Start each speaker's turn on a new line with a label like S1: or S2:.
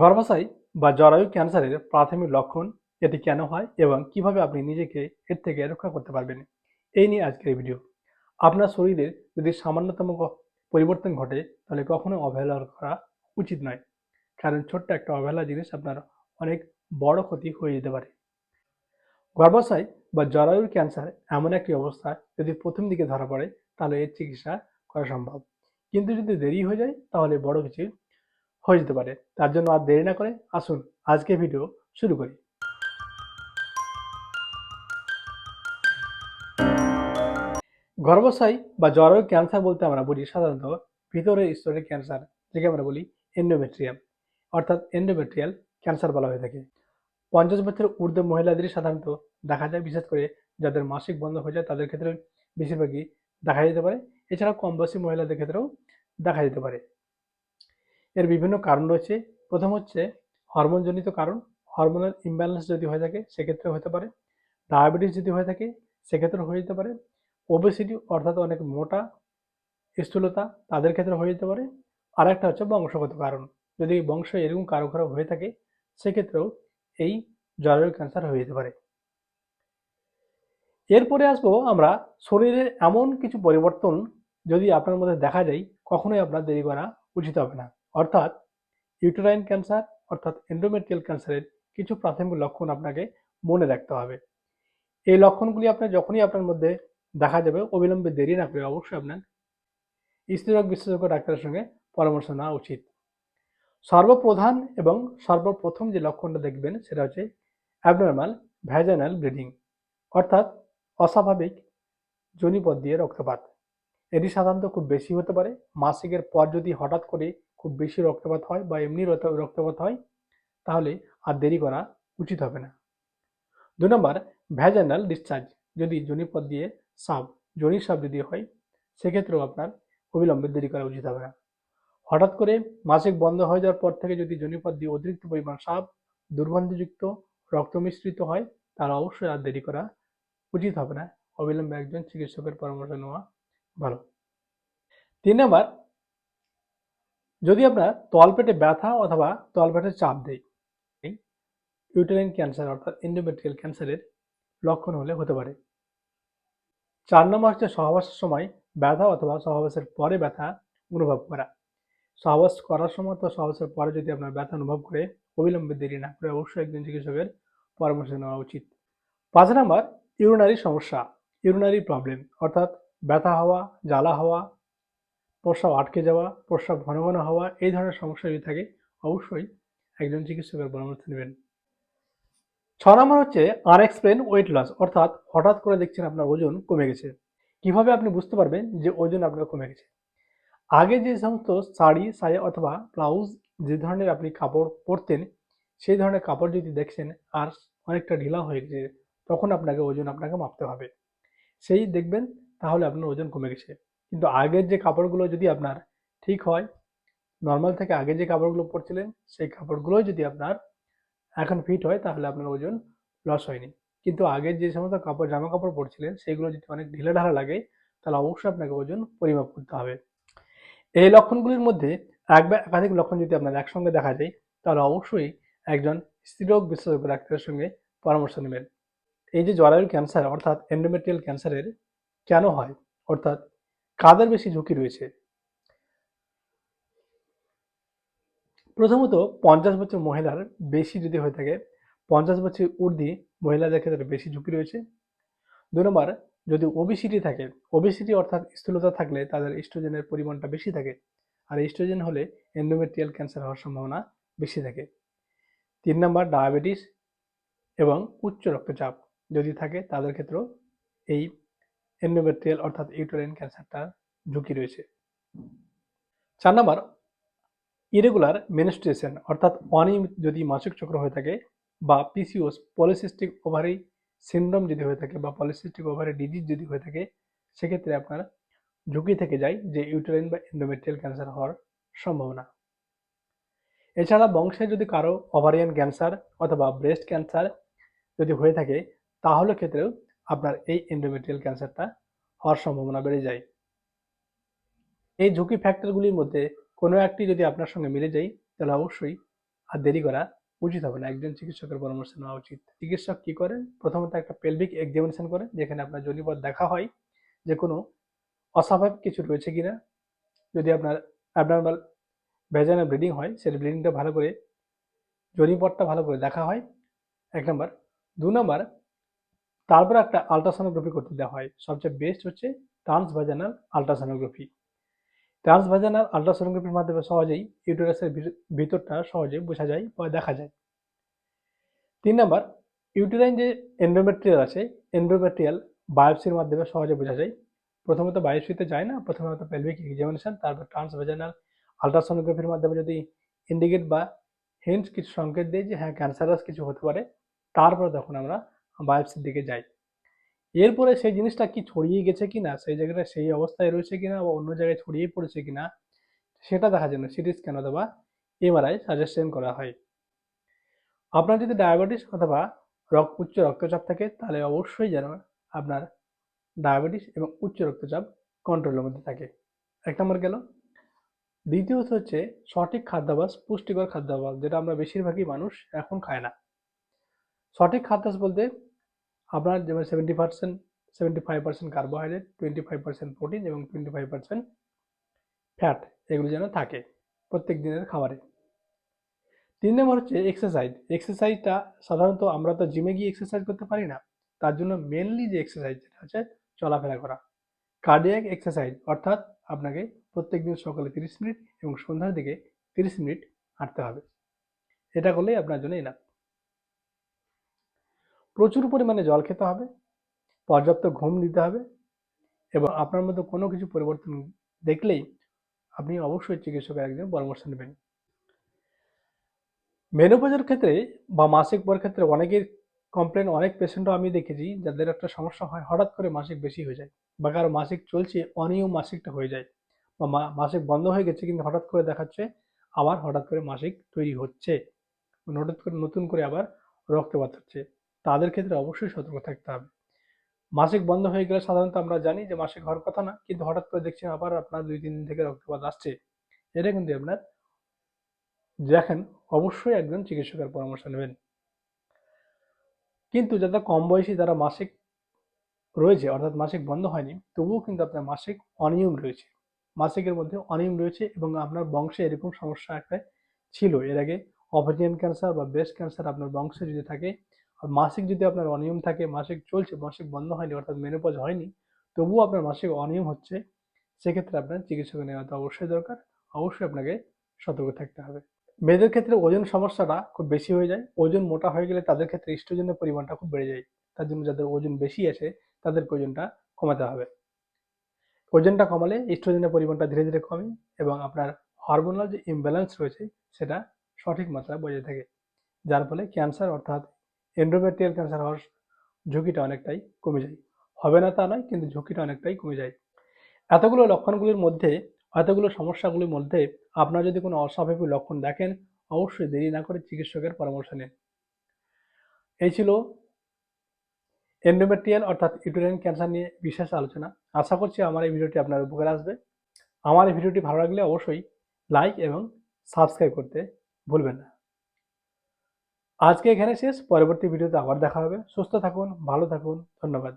S1: গর্ভাশয় বা জরায়ু ক্যান্সারের প্রাথমিক লক্ষণ এটি কেন হয় এবং কীভাবে আপনি নিজেকে এর থেকে রক্ষা করতে পারবেন, এই নিয়ে আজকের ভিডিও আপনার শরীরের যদি সামান্যতম পরিবর্তন ঘটে, তাহলে কখনো অবহেলা করা উচিত নয়। কারণ ছোট্ট একটা অবহেলা জিনিস আপনার অনেক বড় ক্ষতি হয়ে যেতে পারে। গর্ভাশয় বা জরায়ুর ক্যান্সার এমন একটি অবস্থা যদি প্রথম দিকে ধরা পড়ে, তাহলে এর চিকিৎসা করা সম্ভব। কিন্তু যদি দেরি হয়ে যায়, তাহলে বড় কিছু হয়ে যেতে পারে। তার জন্য আর দেরি না করে আসুন আজকে ভিডিও শুরু করি। গর্ভাশয় বা জরায়ু ক্যান্সার বলতে আমরা বুঝি সাধারণত ভিতরের স্তরের ক্যান্সার, যাকে আমরা বলি এন্ডোমেট্রিয়াম অর্থাৎ এন্ডোমেট্রিয়াল ক্যান্সার বলা হয়ে থাকে। পঞ্চাশ বছরের ঊর্ধ্ব মহিলাদের সাধারণত দেখা যায়, বিশেষ করে যাদের মাসিক বন্ধ হয়ে যায়, তাদের ক্ষেত্রে বেশিরভাগই দেখা যেতে পারে। এছাড়াও কম বয়সী মহিলাদের ক্ষেত্রেও দেখা যেতে পারে। এর বিভিন্ন কারণ রয়েছে। প্রথম হচ্ছে হরমোনজনিত কারণ। হরমোনাল ইমব্যালেন্স যদি হয়ে থাকে সেক্ষেত্রে হতে পারে। ডায়াবেটিস যদি হয়ে থাকে সেক্ষেত্রে হয়ে যেতে পারে। ওবেসিটি অর্থাৎ অনেক মোটা স্থূলতা, তাদের ক্ষেত্রে হয়ে যেতে পারে। আর একটা হচ্ছে বংশগত কারণ। যদি বংশ এরকম কারও কারও হয়ে থাকে, সেক্ষেত্রেও এই জরায়ু ক্যান্সার হয়ে যেতে পারে। এরপরে আসব আমরা শরীরের এমন কিছু পরিবর্তন যদি আপনার মধ্যে দেখা যায়, কখনোই আপনার দেরি করা উচিত হবে না। অর্থাৎ ইউটেরাইন ক্যান্সার অর্থাৎ এন্ডোমেট্রিয়াল ক্যান্সারের কিছু প্রাথমিক লক্ষণ আপনাকে মনে রাখতে হবে। এই লক্ষণগুলি আপনার যখনই আপনার মধ্যে দেখা যাবে অবিলম্বে দেরি না করে অবশ্যই আপনার স্ত্রীরোগ বিশেষজ্ঞ ডাক্তারের সঙ্গে পরামর্শ নেওয়া উচিত। সর্বপ্রধান এবং সর্বপ্রথম যে লক্ষণটা দেখবেন, সেটা হচ্ছে অ্যাবনর্মাল ভ্যাজানাল ব্লিডিং অর্থাৎ অস্বাভাবিক যোনিপথ দিয়ে রক্তপাত। এটি সাধারণত খুব বেশি হতে পারে। মাসিকের পর যদি হঠাৎ করে খুব বেশি রক্তপাত হয় বা এমনি রক্ত- রক্তপাত হয়, তাহলে আর দেরি করা উচিত হবে না। দুই নম্বর ভ্যাজানাল ডিসচার্জ যদি যোনিপথ দিয়ে সাপ যোনি সাপ যদি হয়, সেক্ষেত্রেও আপনার অবিলম্বে দেরি করা উচিত হবে না। হঠাৎ করে মাসিক বন্ধ হয়ে যাওয়ার পর থেকে যদি যোনিপথ দিয়ে অতিরিক্ত পরিমাণ সাপ, দুর্গন্ধযুক্ত, রক্ত মিশ্রিত হয়, তাহলে অবশ্যই আর দেরি করা উচিত হবে না। অবিলম্বে একজন চিকিৎসকের পরামর্শ নেওয়া ভালো। তিন নম্বর, যদি আপনার তলপেটে ব্যথা অথবা তলপেটে চাপ দেয় ইউটেরাইন ক্যান্সার অর্থাৎ এন্ডোমেট্রিয়াল ক্যান্সারের লক্ষণ হলে হতে পারে। চার নম্বর হচ্ছে সহবাসের সময় ব্যথা অথবা সহবাসের পরে ব্যথা অনুভব করা। সহবাস করার সময় তো সহবাসের পরে যদি আপনার ব্যথা অনুভব করে, অবিলম্বে দেরি না করে অবশ্যই একজন চিকিৎসকের পরামর্শ নেওয়া উচিত। পাঁচ নম্বর ইউরিনারি সমস্যা ইউরিনারি প্রবলেম অর্থাৎ ব্যথা হওয়া, জ্বালা হওয়া, প্রস্রাব আটকে যাওয়া, প্রস্রাব ঘন ঘন হওয়া, এই ধরনের সমস্যা যদি থাকে, অবশ্যই একজন চিকিৎসকের পরামর্শ নেবেন। ছ নম্বর হচ্ছে আনএক্সপ্লেন ওয়েট লস অর্থাৎ হঠাৎ করে দেখছেন আপনার ওজন কমে গেছে। কীভাবে আপনি বুঝতে পারবেন যে ওজন আপনার কমে গেছে? আগে যে সমস্ত শাড়ি সায়া অথবা ব্লাউজ যে ধরনের আপনি কাপড় পরতেন, সেই ধরনের কাপড় যদি দেখছেন, আর অনেকটা ঢিলা হয়ে গেছে, তখন আপনাকে ওজন আপনাকে মাপতে হবে। সেই দেখবেন তাহলে আপনার ওজন কমে গেছে। কিন্তু আগের যে কাপড়গুলো যদি আপনার ঠিক হয় নর্মাল থেকে আগে যে কাপড়গুলো পরছিলেন, সেই কাপড়গুলো যদি আপনার এখন ফিট হয়, তাহলে আপনার ওজন লস হয়নি। কিন্তু আগের যে সমস্ত কাপড়, জামা কাপড় পরছিলেন, সেগুলো যদি অনেক ঢিলে ঢালা লাগে, তাহলে অবশ্যই আপনাকে ওজন পরিমাপ করতে হবে। এই লক্ষণগুলির মধ্যে এক বা একাধিক লক্ষণ যদি আপনার একসঙ্গে দেখা যায়, তাহলে অবশ্যই একজন স্ত্রীরোগ বিশেষজ্ঞ ডাক্তারের সঙ্গে পরামর্শ নেবেন। এই যে জরায়ুর ক্যান্সার, অর্থাৎ এন্ডোমেট্রিয়াল ক্যান্সারের কেন হয়? অর্থাৎ কাদের বেশি ঝুঁকি রয়েছে? প্রথমত পঞ্চাশ বছর মহিলার বেশি যদি হয়ে থাকে, পঞ্চাশ বছর ঊর্ধ্বে মহিলাদের ক্ষেত্রে বেশি ঝুঁকি রয়েছে। দু নম্বর, যদি ওবিসিটি থাকে ওবিসিটি অর্থাৎ স্থূলতা থাকলে তাদের ইস্ট্রোজেনের পরিমাণটা বেশি থাকে আর ইস্ট্রোজেন হলে এন্ডোমেট্রিয়াল ক্যান্সার হওয়ার সম্ভাবনা বেশি থাকে। তিন নম্বর ডায়াবেটিস এবং উচ্চ রক্তচাপ যদি থাকে তাদের ক্ষেত্রেও এই এন্ডোমেট্রিয়াল অর্থাৎ ইউটেরাইন ক্যান্সারটার ঝুঁকি রয়েছে। চার নম্বর ইরেগুলার মেনস্ট্রুয়েশন অর্থাৎ অনিয়মিত যদি মাসিক চক্র হয়ে থাকে বা পিসিওস পলিসিস্টিক ওভারি সিন্ড্রোম যদি হয়ে থাকে বা পলিসিস্টিক ওভারি ডিজিজ যদি হয়ে থাকে, সেক্ষেত্রে আপনার ঝুঁকি থেকে যায় যে ইউটেরাইন বা এন্ডোমেট্রিয়াল ক্যান্সার হওয়ার সম্ভাবনা। এছাড়া বংশে যদি কারও ওভারিয়ান ক্যান্সার অথবা ব্রেস্ট ক্যান্সার যদি হয়ে থাকে, তাহলে ক্ষেত্রেও আপনার এই এন্ডোমেট্রিয়াল ক্যান্সারটা হওয়ার সম্ভাবনা বেড়ে যায়। এই ঝুঁকি ফ্যাক্টরগুলির মধ্যে কোনো একটি যদি আপনার সঙ্গে মিলে যায়, তাহলে অবশ্যই আর দেরি করা উচিত হবে না। একজন চিকিৎসকের পরামর্শ নেওয়া উচিত। চিকিৎসক কি করেন? প্রথমত একটা পেলভিক এক্সামিনেশন করে যেখানে আপনার জনিপথ দেখা হয় যে কোনো অস্বাভাবিক কিছু রয়েছে কিনা, যদি আপনার অ্যাবনর্মাল ভেজানা ব্লিডিং হয়, সেই ব্লিডিংটা ভালো করে জনিপথটা ভালো করে দেখা হয়। এক নম্বর। দু নম্বর তারপর একটা আলট্রাসোনোগ্রাফি করতে দেওয়া হয়। সবচেয়ে বেস্ট হচ্ছে ট্রান্সভাজানাল আলট্রাসোনোগ্রাফি ট্রান্সভাজানাল আলট্রাসোনোগ্রাফির মাধ্যমে সহজেই ইউটেরাসের ভিতরটা সহজে বোঝা যায় বা দেখা যায়। তিন নম্বর ইউটেরাইন যে এন্ডোমেট্রিয়াল আছে এন্ডোমেট্রিয়াল বায়োপসির মাধ্যমে সহজে বোঝা যায়। প্রথমত বায়োপসিতে যায় না প্রথমে হয়তো পেলভিক এক্সামিনেশন তারপর ট্রান্সভাজানাল আলট্রাসোনোগ্রাফির মাধ্যমে যদি ইন্ডিকেট বা হিন্ট কিছু সংকেত দেয় যে হ্যাঁ ক্যান্সারাস কিছু হতে পারে, তারপর তখন আমরা বায়োপসির দিকে যাই। এরপরে সেই জিনিসটা কি ছড়িয়ে গেছে কিনা, সেই জায়গাটা সেই অবস্থায় রয়েছে কিনা বা অন্য জায়গায় ছড়িয়ে পড়েছে কিনা, সেটা দেখার জন্য সিটি স্ক্যান অথবা এমআরআই সাজেশন করা হয়। আপনার যদি ডায়াবেটিস অথবা রক্ত উচ্চ রক্তচাপ থাকে, তাহলে অবশ্যই যেন আপনার ডায়াবেটিস এবং উচ্চ রক্তচাপ কন্ট্রোলের মধ্যে থাকে। এক নম্বর গেল। দ্বিতীয়ত হচ্ছে সঠিক খাদ্যাভাস পুষ্টিকর খাদ্যাভ্যাস, যেটা আমরা বেশিরভাগই মানুষ এখন খায় না। সঠিক খাদ্যাভ্যাস বলতে আপনার যেমন seventy percent seventy five percent carbohydrate twenty five percent protein এবং টোয়েন্টি ফাইভ পার্সেন্ট ফ্যাট এগুলো যেন থাকে প্রত্যেক দিনের খাবারে। তিন নম্বর হচ্ছে এক্সারসাইজ এক্সারসাইজটা সাধারণত আমরা তো জিমে গিয়ে এক্সারসাইজ করতে পারি না। তার জন্য মেনলি যে এক্সারসাইজ যেটা হচ্ছে চলাফেরা করা। কার্ডিয়াক এক্সারসাইজ অর্থাৎ আপনাকে প্রত্যেক দিন সকালে তিরিশ মিনিট এবং সন্ধ্যার দিকে তিরিশ মিনিট হাঁটতে হবে। এটা করলেই আপনার জন্য এনাফ প্রচুর পরিমাণে জল খেতে হবে, পর্যাপ্ত ঘুম দিতে হবে এবং আপনার মধ্যে কোনো কিছু পরিবর্তন দেখলেই আপনি অবশ্যই চিকিৎসকের একজন পরামর্শ নেবেন। মেনোপজের ক্ষেত্রে বা মাসিক পর ক্ষেত্রে অনেকের কমপ্লেন, অনেক পেশেন্টও আমি দেখেছি যাদের একটা সমস্যা হয়, হঠাৎ করে মাসিক বেশি হয়ে যায় বা কারও মাসিক চলছে, অনিয়ম মাসিকটা হয়ে যায় বা মাসিক বন্ধ হয়ে গেছে কিন্তু হঠাৎ করে দেখাচ্ছে আবার হঠাৎ করে মাসিক তৈরি হচ্ছে হঠাৎ করে, নতুন করে আবার রক্তপাত হচ্ছে। তাদের ক্ষেত্রে অবশ্যই সতর্ক থাকতে হবে। মাসিক বন্ধ হয়ে গেলে সাধারণত আমরা জানি যে মাসিক হওয়ার কথা না, কিন্তু হঠাৎ করে দেখছি আবার আপনার দুই তিন দিন থেকে রক্তপাত আসছে। এটা কিন্তু আপনার দেখেন, অবশ্যই একজন চিকিৎসকের পরামর্শ নেবেন। কিন্তু যাদের কম বয়সী, যারা মাসিক রয়েছে, অর্থাৎ মাসিক বন্ধ হয়নি, তবুও কিন্তু আপনার মাসিক অনিয়ম রয়েছে। মাসিকের মধ্যে অনিয়ম রয়েছে এবং আপনার বংশে এরকম সমস্যা একটা ছিল। এর আগে অভারিয়ান ক্যান্সার বা ব্রেস্ট ক্যান্সার আপনার বংশে যদি থাকে মাসিক যদি আপনার অনিয়ম থাকে, মাসিক চলছে, মাসিক বন্ধ হয়নি, অর্থাৎ মেনোপজ হয়নি, তবুও আপনার মাসিক অনিয়ম হচ্ছে, সেক্ষেত্রে আপনার চিকিৎসক নেওয়া তো অবশ্যই দরকার। অবশ্যই আপনাকে সতর্ক থাকতে হবে। মেয়েদের ক্ষেত্রে ওজন সমস্যাটা খুব বেশি হয়ে যায়। ওজন মোটা হয়ে গেলে তাদের ক্ষেত্রে ইস্ট্রোজেনের পরিমাণটা খুব বেড়ে যায়। তার জন্য যাদের ওজন বেশি আছে, তাদেরকে ওজনটা কমাতে হবে। ওজনটা কমালে ইস্ট্রোজেনের পরিমাণটা ধীরে ধীরে কমে এবং আপনার হরমোনাল যে ইমব্যালেন্স রয়েছে, সেটা সঠিক মাত্রায় বজায় থাকে। যার ফলে ক্যান্সার অর্থাৎ এন্ডোমেট্রিয়াল ক্যান্সার হওয়ার ঝুঁকিটা অনেকটাই কমে যায়। হবে না তা নয়, কিন্তু ঝুঁকিটা অনেকটাই কমে যায়। এতগুলো লক্ষণগুলির মধ্যে, এতগুলো সমস্যাগুলির মধ্যে আপনার যদি কোনো অস্বাভাবিক লক্ষণ দেখেন, অবশ্যই দেরি না করে চিকিৎসকের পরামর্শ নিন। এই ছিল এন্ডোমেট্রিয়াল অর্থাৎ ইউটেরাইন ক্যান্সার নিয়ে বিশেষ আলোচনা। আশা করছি আমার এই ভিডিওটি আপনার উপকার আসবে। আমার এই ভিডিওটি ভালো লাগলে অবশ্যই লাইক এবং সাবস্ক্রাইব করতে ভুলবেন না। আজকে এখানে শেষ। পরবর্তী ভিডিওতে আবার দেখা হবে। সুস্থ থাকুন ভালো থাকুন। ধন্যবাদ।